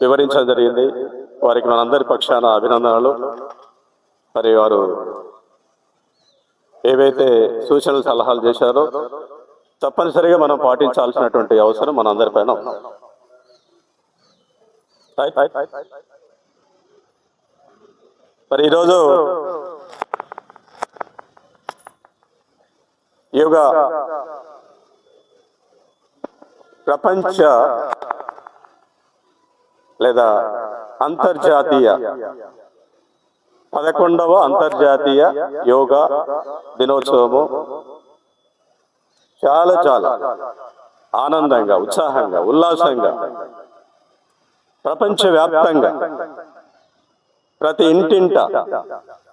వివరించడం జరిగింది. వారికి మనందరి పక్షాన అభినందనలు. మరి వారు ఏవైతే సూచనలు సలహాలు చేశారో తప్పనిసరిగా మనం పాటించాల్సినటువంటి అవసరం మనందరిపైన పైన మరి ఈరోజు యోగా ప్రపంచ లేదా అంతర్జాతీయ? పదకొండవ అంతర్జాతీయ యోగా దినోత్సవము. చాలా చాలా ఆనందంగా ఉత్సాహంగా ఉల్లాసంగా ప్రపంచవ్యాప్తంగా ప్రతి ఇంటింట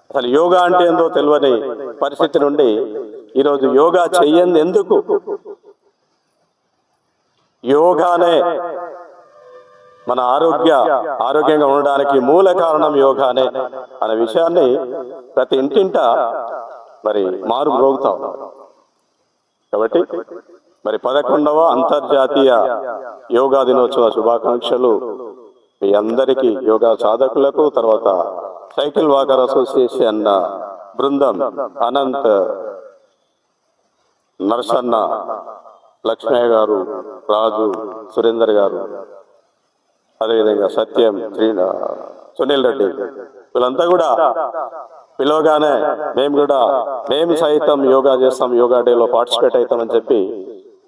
అసలు యోగా అంటే ఏందో తెలియని పరిస్థితి నుండి ఈరోజు యోగా చెయ్యంది ఎందుకు? యోగానే మన ఆరోగ్య ఆరోగ్యంగా ఉండడానికి మూల కారణం యోగానే అనే విషయాన్ని ప్రతి ఇంటింట మరి మారు రోగుతాం కాబట్టి మరి పదకొండవ అంతర్జాతీయ యోగా దినోత్సవ శుభాకాంక్షలు మీ అందరికీ యోగా సాధకులకు తర్వాత సైకిల్ వాకర్ అసోసియేషన్ బృందం అనంత్ నరసన్న లక్ష్మయ్య గారు రాజు సురేందర్ గారు అదేవిధంగా సత్యం శ్రీ సునీల్ రెడ్డి. వీళ్ళంతా కూడా పిలవగానే మేము కూడా మేము సైతం యోగా చేస్తాం యోగా డేలో పార్టిసిపేట్ అవుతామని చెప్పి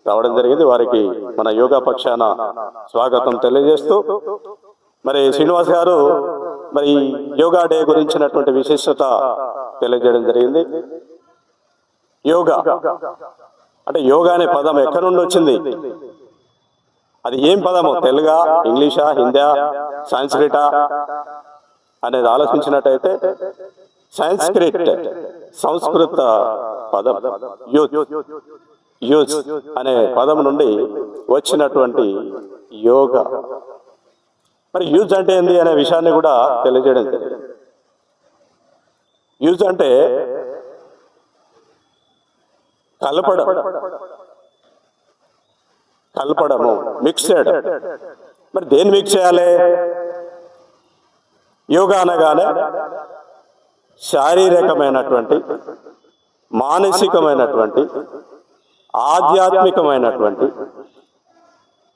రావడం జరిగింది. వారికి మన యోగా పక్షాన స్వాగతం తెలియజేస్తూ మరి శ్రీనివాస్ గారు మరి యోగా డే గురించినటువంటి విశిష్టత తెలియజేయడం జరిగింది. యోగా అంటే యోగా అనే పదం ఎక్కడి నుండి వచ్చింది? అది ఏం పదము? తెలుగా ఇంగ్లీషా హిందా సాంస్క్రిటా అనేది ఆలోచించినట్టయితే సాంస్క్రిట్ సంస్కృత పదం యూత్ యూత్ అనే పదం నుండి వచ్చినటువంటి యోగా. మరి యూజ్ అంటే ఏంది అనే విషయాన్ని కూడా తెలియజేయడం జరిగింది. యూజ్ అంటే కలపడం. కలపడము మిక్స్ చేయడం. మరి దేన్ని మిక్స్ చేయాలి? యోగా అనగానే శారీరకమైనటువంటి మానసికమైనటువంటి ఆధ్యాత్మికమైనటువంటి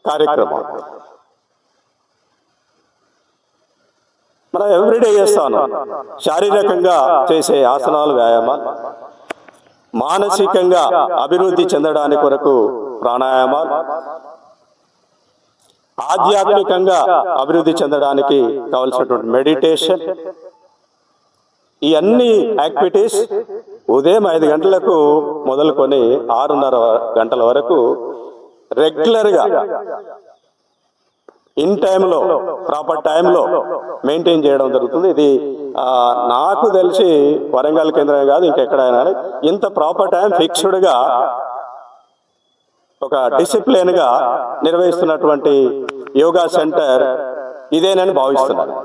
కార్యక్రమం మనం ఎవ్రీడే చేస్తాను. శారీరకంగా చేసే ఆసనాలు వ్యాయామాలు మానసికంగా అభివృద్ధి చెందడానికి కొరకు ప్రాణాయామాలు ఆధ్యాత్మికంగా అభివృద్ధి చెందడానికి కావలసినటువంటి మెడిటేషన్ ఈ అన్ని యాక్టివిటీస్ ఉదయం ఐదు గంటలకు మొదలుకొని ఆరున్నర గంటల వరకు రెగ్యులర్గా ఇన్ టైంలో ప్రాపర్ టైంలో మెయింటైన్ చేయడం జరుగుతుంది. ఇది ఆ, నాకు తెలిసి వరంగల్ కేంద్రమే కాదు ఇంకెక్కడైనా ఇంత ప్రాపర్ టైం ఫిక్స్డ్గా ఒక డిసిప్లిన్గా నిర్వహిస్తున్నటువంటి యోగా సెంటర్ ఇదేనని భావిస్తున్నాను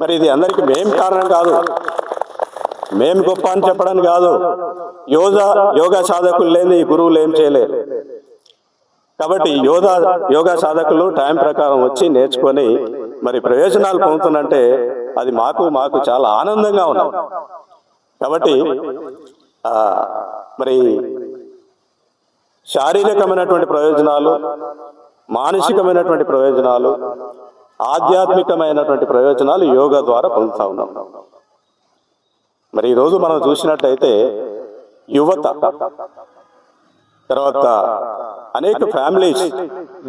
మరి ఇది అందరికి మేం కారణం కాదు. మేం గొప్ప అని చెప్పడం కాదు. యోగా యోగా సాధకులు లేని గురువులు ఏం చేయలేరు. కాబట్టి యోగా యోగా సాధకులు టైం ప్రకారం వచ్చి నేర్చుకొని మరి ప్రయోజనాలు పొందుతున్నంటే అది మాకు మాకు చాలా ఆనందంగా ఉన్నాం. కాబట్టి మరి శారీరకమైనటువంటి ప్రయోజనాలు మానసికమైనటువంటి ప్రయోజనాలు ఆధ్యాత్మికమైనటువంటి ప్రయోజనాలు యోగా ద్వారా పొందుతా ఉన్నాం. మరి ఈరోజు మనం చూసినట్టయితే యువత తర్వాత అనేక ఫ్యామిలీస్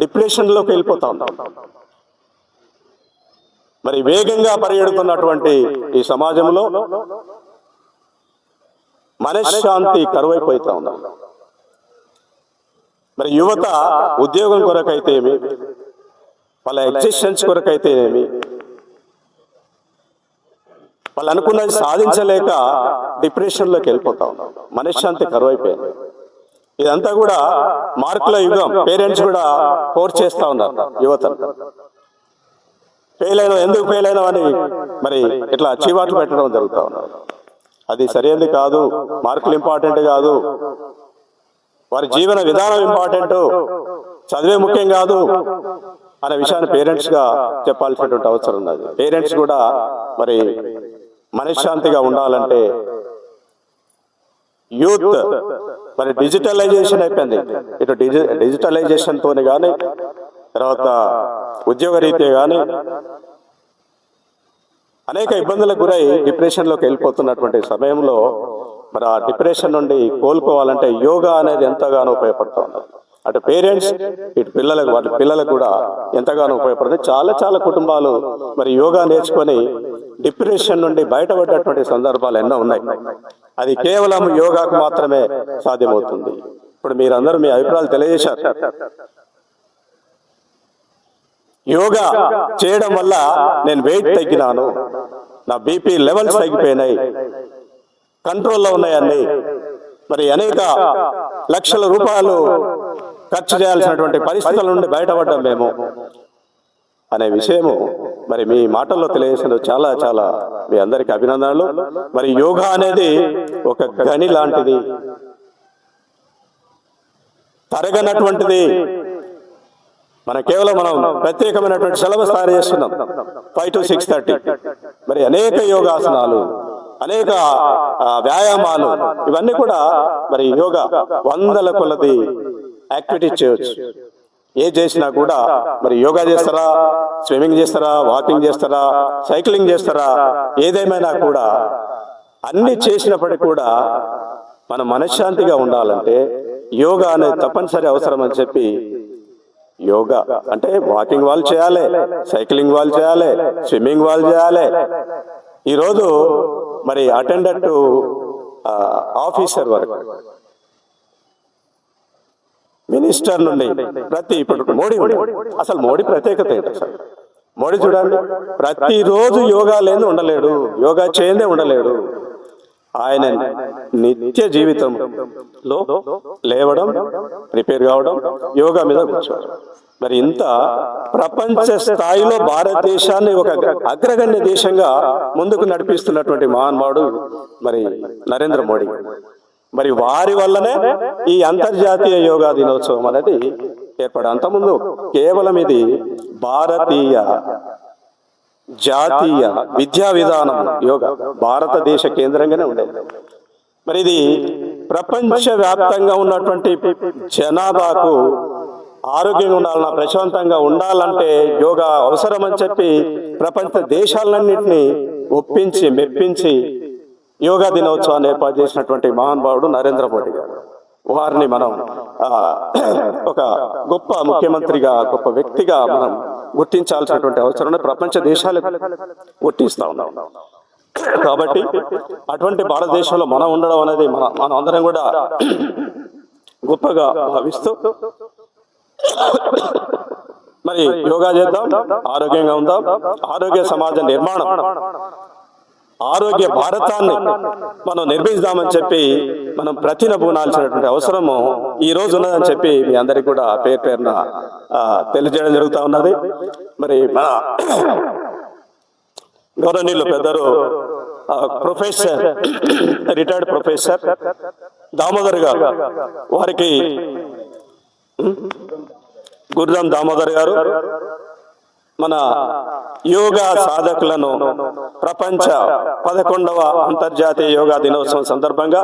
డిప్రెషన్లోకి వెళ్ళిపోతా ఉన్నాం. మరి వేగంగా పరిగెడుతున్నటువంటి ఈ సమాజంలో మనశ్శాంతి కరువైపోతా ఉన్నాం. మరి యువత ఉద్యోగం కొరకైతే ఏమి వాళ్ళ ఎగ్జిస్టెన్స్ కొరకైతే ఏమి వాళ్ళు అనుకున్నది సాధించలేక డిప్రెషన్లోకి వెళ్ళిపోతా ఉన్నాం మనశ్శాంతి కరువైపోయింది. ఇదంతా కూడా మార్కుల యుగం. పేరెంట్స్ కూడా ఫోర్స్ చేస్తా ఉన్నారు యువతను. ఫెయిల్ అయినా ఎందుకు ఫెయిల్ అయినా అని మరి ఇట్లా చీవాట్లు పెట్టడం జరుగుతా ఉన్నారు. అది సరైనది కాదు? మార్కులు ఇంపార్టెంట్ కాదు. వారి జీవన విధానం ఇంపార్టెంట్ చదివే ముఖ్యం కాదు అనే విషయాన్ని పేరెంట్స్గా చెప్పాల్సినటువంటి అవసరం ఉన్నది. పేరెంట్స్ కూడా మరి మనశ్శాంతిగా ఉండాలంటే యూత్ మరి డిజిటలైజేషన్ అయిపోయింది. ఇటు డిజి డిజిటలైజేషన్ తోని కానీ తర్వాత ఉద్యోగ రీత్యా కానీ అనేక ఇబ్బందులకు గురై డిప్రెషన్లోకి వెళ్ళిపోతున్నటువంటి సమయంలో మరి ఆ డిప్రెషన్ నుండి కోలుకోవాలంటే యోగా అనేది ఎంతగానో ఉపయోగపడుతుంది అటు పేరెంట్స్ ఇటు పిల్లలకు వాటి పిల్లలకు కూడా ఎంతగానో ఉపయోగపడుతుంది. చాలా చాలా కుటుంబాలు మరి యోగా నేర్చుకొని డిప్రెషన్ నుండి బయటపడ్డటువంటి సందర్భాలు ఎన్నో ఉన్నాయి. అది కేవలం యోగాకు మాత్రమే సాధ్యమవుతుంది. ఇప్పుడు మీరందరూ మీ అభిప్రాయాలు తెలియజేశారు. యోగా చేయడం వల్ల నేను వెయిట్ తగ్గినాను. నా బీపీ లెవెల్స్ తగ్గిపోయినాయి. కంట్రోల్లో ఉన్నాయండి. మరి అనేక లక్షల రూపాయలు ఖర్చు చేయాల్సినటువంటి పరిస్థితుల నుండి బయటపడ్డాం మేము. అనే విషయము మరి మీ మాటల్లో తెలియజేసిన చాలా చాలా మీ అందరికి అభినందనలు. మరి యోగా అనేది ఒక గని లాంటిది. తరగనటువంటిది. మన కేవలం మనం ప్రత్యేకమైనటువంటి సిలబస్ తయారు చేస్తున్నాం. Five to six thirty. మరి అనేక యోగాసనాలు. అనేక వ్యాయామాలు ఇవన్నీ కూడా మరి యోగా వందల కొలది యాక్టివిటీ చేయవచ్చు ఏ చేసినా కూడా మరి యోగా చేస్తారా స్విమ్మింగ్ చేస్తారా వాకింగ్ చేస్తారా సైక్లింగ్ చేస్తారా ఏదేమైనా కూడా అన్ని చేసినప్పటికీ కూడా మన మనశ్శాంతిగా ఉండాలంటే యోగా అనేది తప్పనిసరి అవసరం అని చెప్పి యోగా అంటే వాకింగ్ వాళ్ళు చేయాలి సైక్లింగ్ వాళ్ళు చేయాలి స్విమ్మింగ్ వాళ్ళు చేయాలి ఈరోజు మరి అటెండర్ టు ఆఫీసర్ వరకు. మినిస్టర్ నుండి ప్రతి ఇప్పుడు మోడీ అసలు మోడీ ప్రత్యేకత ఏంటి అసలు? మోడీ చూడండి ప్రతిరోజు యోగా లేని ఉండలేడు యోగా చేయనే ఉండలేడు. ఆయన నిత్య జీవితంలో లేవడం ప్రిపేర్ కావడం యోగా మీద కూర్చోవడం. మరి ఇంత ప్రపంచ స్థాయిలో భారతదేశాన్ని ఒక అగ్రగణ్య దేశంగా ముందుకు నడిపిస్తున్నటువంటి మహానుభావుడు మరి నరేంద్ర మోడీ. మరి వారి వల్లనే ఈ అంతర్జాతీయ యోగా దినోత్సవం అనేది ఏర్పడ అంతకుముందు కేవలం ఇది భారతీయ జాతీయ విద్యా విధానం యోగా భారతదేశ కేంద్రంగానే ఉండేది. మరి ఇది ప్రపంచ వ్యాప్తంగా ఉన్నటువంటి జనాభాకు ఆరోగ్యంగా ఉండాలన్నా ప్రశాంతంగా ఉండాలంటే యోగా అవసరం అని చెప్పి ప్రపంచ దేశాలన్నింటినీ ఒప్పించి మెప్పించి యోగా దినోత్సవాన్ని ఏర్పాటు చేసినటువంటి మహానుభావుడు నరేంద్ర మోడీ గారు. వారిని మనం ఒక గొప్ప ముఖ్యమంత్రిగా గొప్ప వ్యక్తిగా మనం గుర్తించాల్సినటువంటి అవసరం ప్రపంచ దేశాలకు గుర్తిస్తా ఉన్నాం. కాబట్టి అటువంటి భారతదేశంలో మనం ఉండడం అనేది మన మనం అందరం కూడా గొప్పగా భావిస్తూ మరి యోగా చేద్దాం ఆరోగ్యంగా ఉందాం ఆరోగ్య సమాజ నిర్మాణం. ఆరోగ్య భారతాన్ని మనం నిర్మిస్తామని చెప్పి మనం ప్రతినబూనాల్సినటువంటి అవసరము ఈ రోజు ఉన్నదని చెప్పి మీ అందరికి కూడా పేరు పేరున తెలియజేయడం జరుగుతూ ఉన్నది. మరి మన గౌరవనీయులు పెద్దరు professor retired professor Damodar garu వారికి గురుదాం దామోదర్ గారు మన యోగా సాధకులను ప్రపంచ పదకొండవ అంతర్జాతీయ యోగా దినోత్సవం సందర్భంగా